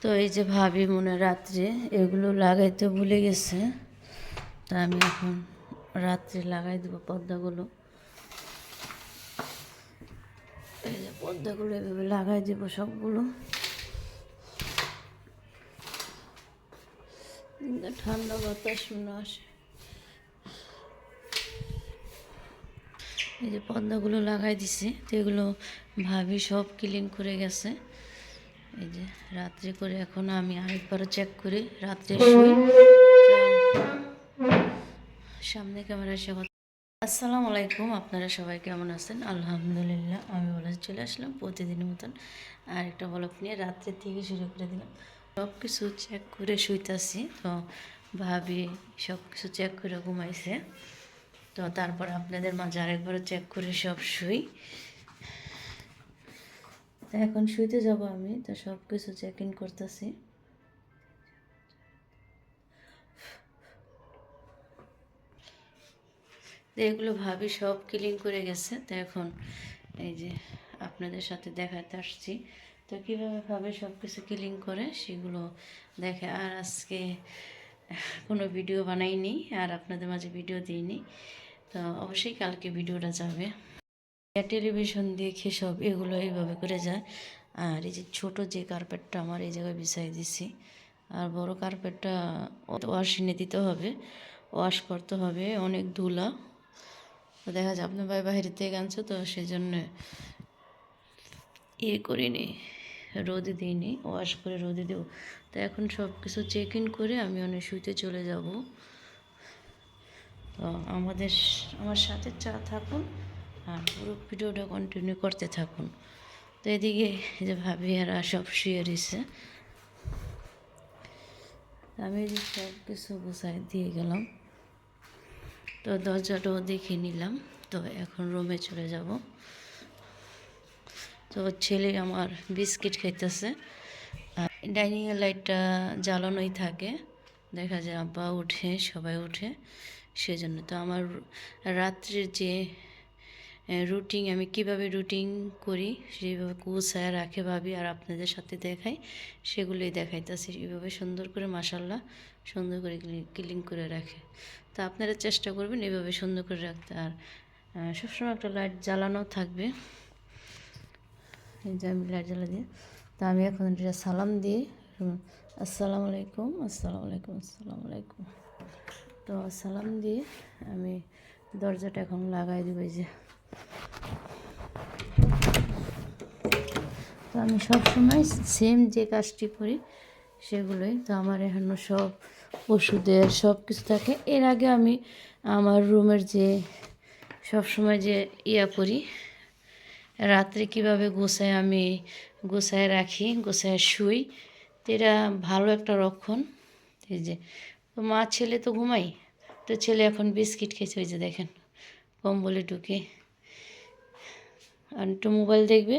তো এই যে ভাবি মনে রাত্রে, এগুলো লাগাইতে ভুলে গেছে। তা আমি এখন রাত্রে লাগাই দেবো পর্দাগুলো এই যে পর্দাগুলো এভাবে লাগাই দেবো সবগুলো। ঠান্ডা বাতাস শুনে আসে। এই যে পর্দাগুলো লাগাই দিছি, তো এগুলো ভাবি সব ক্লিন করে গেছে। এই যে রাত্রে করে এখন আমি আরেকবারও চেক করি রাত্রে শুই। সামনে ক্যামেরা কথা আসসালামু আলাইকুম আপনারা সবাই কেমন আছেন? আলহামদুলিল্লাহ আমি বলে চলে আসলাম প্রতিদিনের মতন আর একটা বলক নিয়ে। রাত্রে থেকে শুরু করে দিলাম। সব কিছু চেক করে শুইতাছি। তো ভাবি সব কিছু চেক করে ঘুমাইছে। তো তারপর আপনাদের মাঝে আরেকবারও চেক করে সব শুই। তো এখন শুইতে যাব আমি, তো সব কিছু চেক ইন করতেছি। তো এগুলো ভাবি সব ক্লিন করে গেছে, তো এখন এই যে আপনাদের সাথে দেখাতে আসছি। তো কীভাবে ভাবে সব কিছু ক্লিন করে সেগুলো দেখে, আর আজকে কোনো ভিডিও বানাইনি, আর আপনাদের মাঝে ভিডিও দিইনি, তো অবশ্যই কালকে ভিডিওটা যাবে। টেলিভিশন দেখে সব এগুলো এইভাবে করে যায়। আর এই যে ছোট যে কার্পেটটা আমার এই জায়গায় বিছাই দিছি, আর বড় কার্পেটটা ওয়াশ এনে দিতে হবে, ওয়াশ করতে হবে অনেক ধুলা। দেখা যায় আপনার ভাই বাইরে থেকে আনছো তো সেই জন্য ইয়ে করিনি, রোদে দিইনি, ওয়াশ করে রোদে দেবো। তো এখন সব কিছু চেক ইন করে আমি অনেক শুইতে চলে যাব। তো আমাদের, আমার সাথে চা থাকুন। আর পুরো ভিডিওটা কন্টিনিউ করতে থাকুন। তো এদিকে যে ভাবি এরা সব শুয়ে রয়েছে। আমি সব কিছু গুছাই দিয়ে গেলাম। তো দরজাটাও দেখে নিলাম। তো এখন রুমে চলে যাব। তো ছেলে আমার বিস্কিট খাইতেছে। ডাইনিংয়ের লাইটটা জ্বালানোই থাকে। দেখা যায় আব্বা উঠে, সবাই উঠে। সেজন্য তো আমার রাত্রির যে রুটিন আমি কীভাবে রুটিন করি সেইভাবে কুচায় রাখে ভাবি আর আপনাদের সাথে দেখাই, সেগুলোই দেখাইতেছি। এইভাবে সুন্দর করে মাসাল্লাহ সুন্দর করে ক্লিন করে রাখে। তো আপনারা চেষ্টা করবেন এইভাবে সুন্দর করে রাখতে। আর সবসময় একটা লাইট জ্বালানো থাকবে। এই যে আমি লাইট জ্বালা দিয়ে, তো আমি এখন এটা সালাম দিয়ে আসসালামু আলাইকুম আসসালামু আলাইকুম আসসালামু আলাইকুম। তো সালাম দিয়ে আমি দরজাটা এখন লাগাই দিব যে। তো আমি সবসময় সেম যে কাজটি করি, সেগুলোই। তো আমার এখনও সব ওষুধের সব কিছু থাকে। এর আগে আমি আমার রুমের যে সব সময় যে ইয়া করি, রাত্রে কীভাবে গোছায় আমি গোছায় রাখি, গোছায় শুই, তো এটা ভালো একটা রক্ষণ এই যে, তো মা ছেলে তো ঘুমাই তো ছেলে এখন বিস্কিট খেয়েছে, ওই যে দেখেন, কম্বলে ঢুকে। আর একটু মোবাইল দেখবে।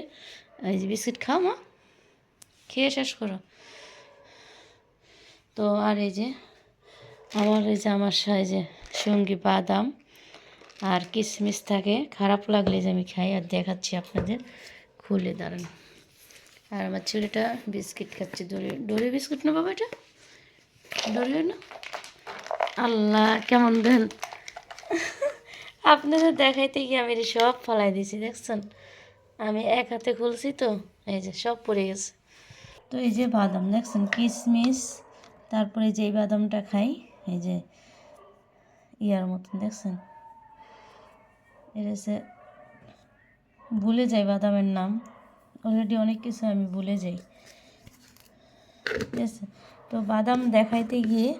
এই যে বিস্কিট খাও মা। খেয়ে শেষ করো। তো আর এই যে আমার এই যে আমার সাই যে সঙ্গী বাদাম আর কিশমিশ থাকে। খারাপ লাগলে যে আমি খাই আর দেখাচ্ছি আপনাদের। খুলে দাঁড়ান। আর আমার ছেলেটা বিস্কিট খাচ্ছে। ডোরে ডোরে বিস্কিট না বাবা এটা ডোরে না আল্লাহ, কেমন দেন? আপনাদের দেখাইতে গিয়ে আমি সব ফলাই দিয়েছি, দেখছেন? আমি এক হাতে খুলছি তো, এই যে সব পড়ে গেছে। তো এই যে বাদাম, দেখছেন কিশমিশ তারপরে যে বাদামটা খাই, এই যে ইয়ার মতন, দেখছেন? এটা ভুলে যাই বাদামের নাম অলরেডি অনেক কিছু আমি ভুলে যাই। ঠিক আছে? তো বাদাম দেখাইতে গিয়ে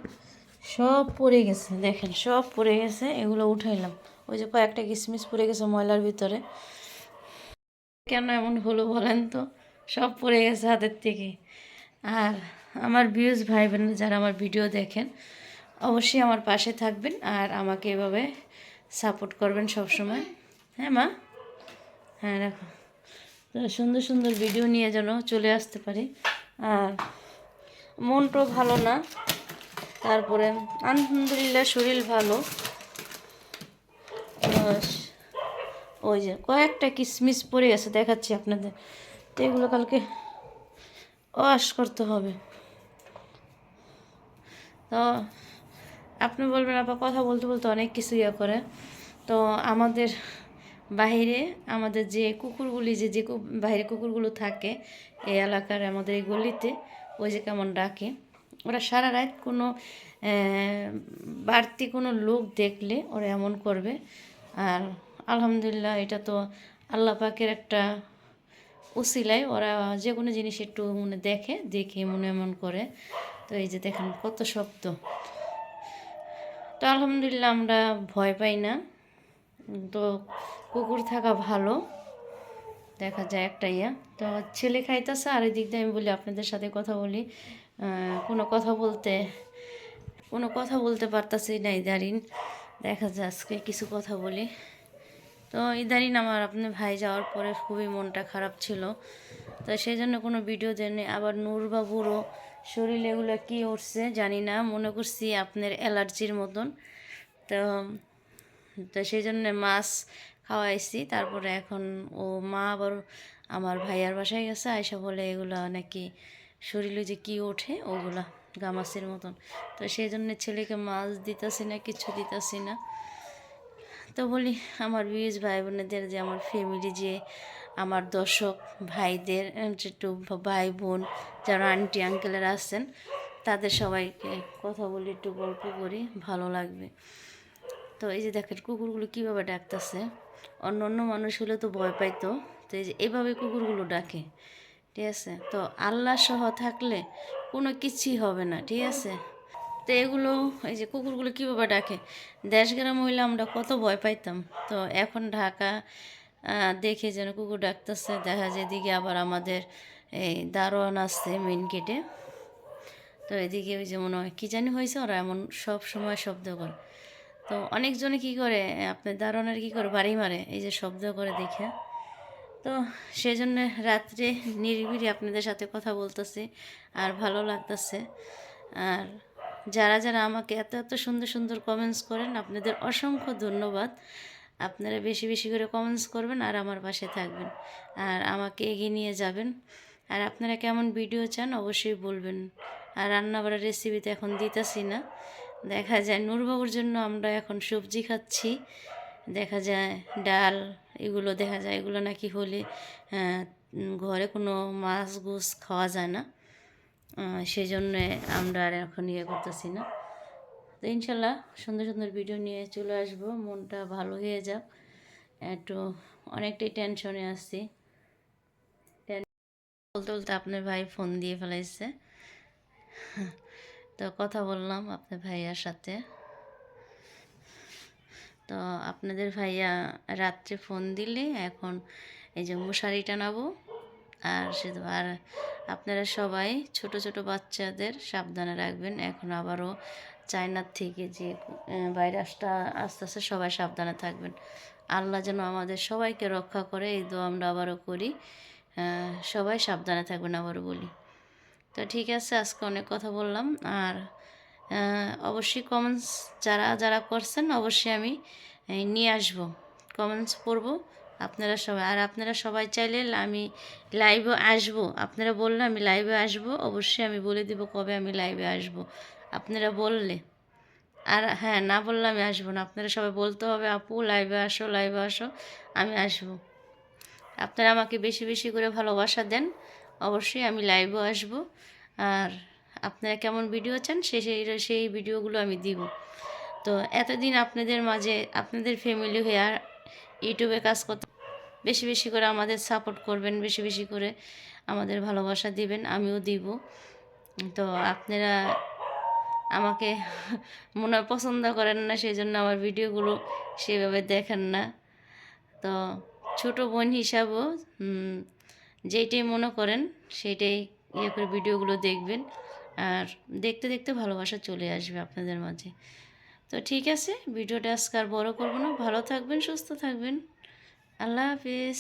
সব পড়ে গেছে, দেখেন, সব পড়ে গেছে, এগুলো উঠাইলাম। ওই যে কয়েকটা কিশমিশ পড়ে গেছে ময়লার ভিতরে। কেন এমন হলো বলেন তো? সব পড়ে গেছে হাতের থেকে। আর আমার ভিউজ ভাই বোন যারা আমার ভিডিও দেখেন, অবশ্যই আমার পাশে থাকবেন আর আমাকে এভাবে সাপোর্ট করবেন সব সময় হ্যাঁ মা? হ্যাঁ তো সুন্দর সুন্দর ভিডিও নিয়ে যেন চলে আসতে পারি। আর মনটাও ভালো না। তারপরে আলহামদুলিল্লাহ শরীর ভালো। ওই যে কয়েকটা কিসমিস পড়ে গেছে, দেখাচ্ছি আপনাদের। তো এগুলো কালকে ওয়াশ করতে হবে। তো আপনি বলবেন, আপা কথা বলতে বলতে অনেক কিছু ইয়ে করে। তো আমাদের বাইরে, আমাদের যে কুকুরগুলি যে যে বাইরে কুকুরগুলো থাকে এই এলাকার, আমাদের এই গলিতে, ওই যে কেমন ডাকে, ওরা সারা রাত কোনো বাড়তি কোনো লোক দেখলে ওরা এমন করবে। আর আলহামদুলিল্লাহ, এটা তো আল্লাহ পাকের একটা উসিলায়। ওরা যে কোনো জিনিস একটু মনে দেখে দেখে মনে এমন করে। তো এই যে দেখেন কত শব্দ তো আলহামদুলিল্লাহ আমরা ভয় পাই না। তো কুকুর থাকা ভালো। দেখা যায় একটা ইয়া। তো ছেলে খাইতেছে, আর এদিক দিয়ে আমি বলি আপনাদের সাথে কথা বলি। কোনো কথা বলতে, কোনো কথা বলতে পারতাছি না ইদারিন দেখা যায় আজকে কিছু কথা বলি। তো ইদারিন আমার আপনার ভাই যাওয়ার পরে খুবই মনটা খারাপ ছিল। তো সেই জন্য কোনো ভিডিও দেয়নি আবার নূরবাবুরও শরীরে এগুলো কী উঠছে জানি না। মনে করছি আপনার অ্যালার্জির মতন। তো তো সেই জন্য মাছ খাওয়াইছি। তারপরে এখন ও মা আবার আমার ভাইয়ার বাসায় গেছে। আয়সা বলে এগুলা নাকি শরীরে যে কি ওঠে ওগুলা গামাসের মতন। তো সেই জন্য ছেলেকে মাছ দিতেছি না, কিছু দিতেছি না। তো বলি আমার বিয়েজ ভাই বোনেদের যে আমার ফ্যামিলি যে আমার দর্শক ভাইদের আহ, যে একটু ভাই বোন যারা আন্টি আঙ্কেলেরা আছেন তাদের সবাইকে কথা বলি একটু গল্প করি ভালো লাগবে। তো এই যে দেখেন কুকুরগুলো কীভাবে ডাকতেছে? অন্য অন্য মানুষ হলে তো ভয় পাইতো তো এই যে এইভাবে কুকুরগুলো ডাকে ঠিক আছে? তো আল্লাহ সহ থাকলে কোনো কিছুই হবে না ঠিক আছে? তো এগুলো, এই যে কুকুরগুলো কীভাবে ডাকে? দেশ গ্রাম হইলে আমরা কত ভয় পাইতাম। তো এখন ঢাকা দেখে যেন কুকুর ডাকতেছে, দেখা যায় এদিকে আবার আমাদের এই দারোয়ান আসছে মেন গেটে তো এদিকে ওই যে মনে হয়, কী জানি হয়েছে ওরা এমন সব সময় শব্দ করে। তো অনেকজনে কি করে আপনার দারোয়ানের কি করে বাড়ি মারে, এই যে শব্দ করে দেখে। তো সেই জন্য রাত্রে নিরিবিলি আপনাদের সাথে কথা বলতেছি, আর ভালো লাগতেছে। আর যারা যারা আমাকে এত এত সুন্দর সুন্দর কমেন্টস করেন, আপনাদের অসংখ্য ধন্যবাদ। আপনারা বেশি বেশি করে কমেন্টস করবেন আর আমার পাশে থাকবেন। আর আমাকে এগিয়ে নিয়ে যাবেন। আর আপনারা কেমন ভিডিও চান অবশ্যই বলবেন। আর রান্নাবাড়ার রেসিপি তো এখন দিতেছি না। দেখা যায় নূরবাবুর জন্য আমরা এখন সবজি খাচ্ছি। দেখা যায় ডাল, এগুলো দেখা যায়। এগুলো নাকি হলে ঘরে কোনো মাছ গুছ খাওয়া যায় না। আহ, সেই জন্যে আমরা আর এখন ইয়ে করতেছি না। তো ইনশাল্লাহ সুন্দর সুন্দর ভিডিও নিয়ে চলে আসব। মনটা ভালো হয়ে যাক। একটু অনেকটাই টেনশনে আসছি বলতে বলতে আপনার ভাই ফোন দিয়ে ফেলাইছে। তো কথা বললাম আপনার ভাইয়ার সাথে। তো আপনাদের ভাইয়া রাত্রে ফোন দিলে এখন এই যে মশারি টানাবো আর সে আর আপনারা সবাই ছোট ছোট বাচ্চাদের সাবধানে রাখবেন। এখন আবারও চায়নার থেকে যে ভাইরাসটা আস্তে আস্তে সবাই সাবধানে থাকবেন। আল্লাহ যেন আমাদের সবাইকে রক্ষা করে, এই দোয়া আমরা আবারও করি। সবাই সাবধানে থাকবেন আবারও বলি। তো ঠিক আছে, আজকে অনেক কথা বললাম। আর অবশ্যই কমেন্টস যারা যারা করছেন, অবশ্যই আমি নিয়ে আসব। কমেন্টস পড়ব। আপনারা সবাই, আর আপনারা সবাই চাইলে আমি লাইভে আসব। আপনারা বললে আমি লাইভে আসব, অবশ্যই আমি বলে দিব কবে আমি লাইভে আসব। আপনারা বললে, আর হ্যাঁ না বললে আমি আসব না। আপনারা সবাই বলতে হবে, আপু লাইভে আসো লাইভে আসো, আমি আসব। আপনারা আমাকে বেশি বেশি করে ভালোবাসা দেন, অবশ্যই আমি লাইভও আসব। আর আপনারা কেমন ভিডিও চান, সে, সেই সেই ভিডিওগুলো আমি দিব। তো এতদিন আপনাদের মাঝে, আপনাদের ফ্যামিলি হয়ে আর ইউটিউবে কাজ করতে বেশি বেশি করে আমাদের সাপোর্ট করবেন, বেশি বেশি করে আমাদের ভালোবাসা দিবেন, আমিও দিব। তো আপনারা আমাকে মনে পছন্দ করেন না সেই জন্য আমার ভিডিওগুলো সেভাবে দেখেন না। তো ছোট বোন হিসাবেও যেইটাই মনে করেন সেইটাই ইয়ে করে ভিডিওগুলো দেখবেন। আর দেখতে দেখতে ভালোবাসা চলে আসবে আপনাদের মাঝে। তো ঠিক আছে, ভিডিওটা আজকে আর বড় করব না। ভালো থাকবেন, সুস্থ থাকবেন। আল্লাহ হাফিজ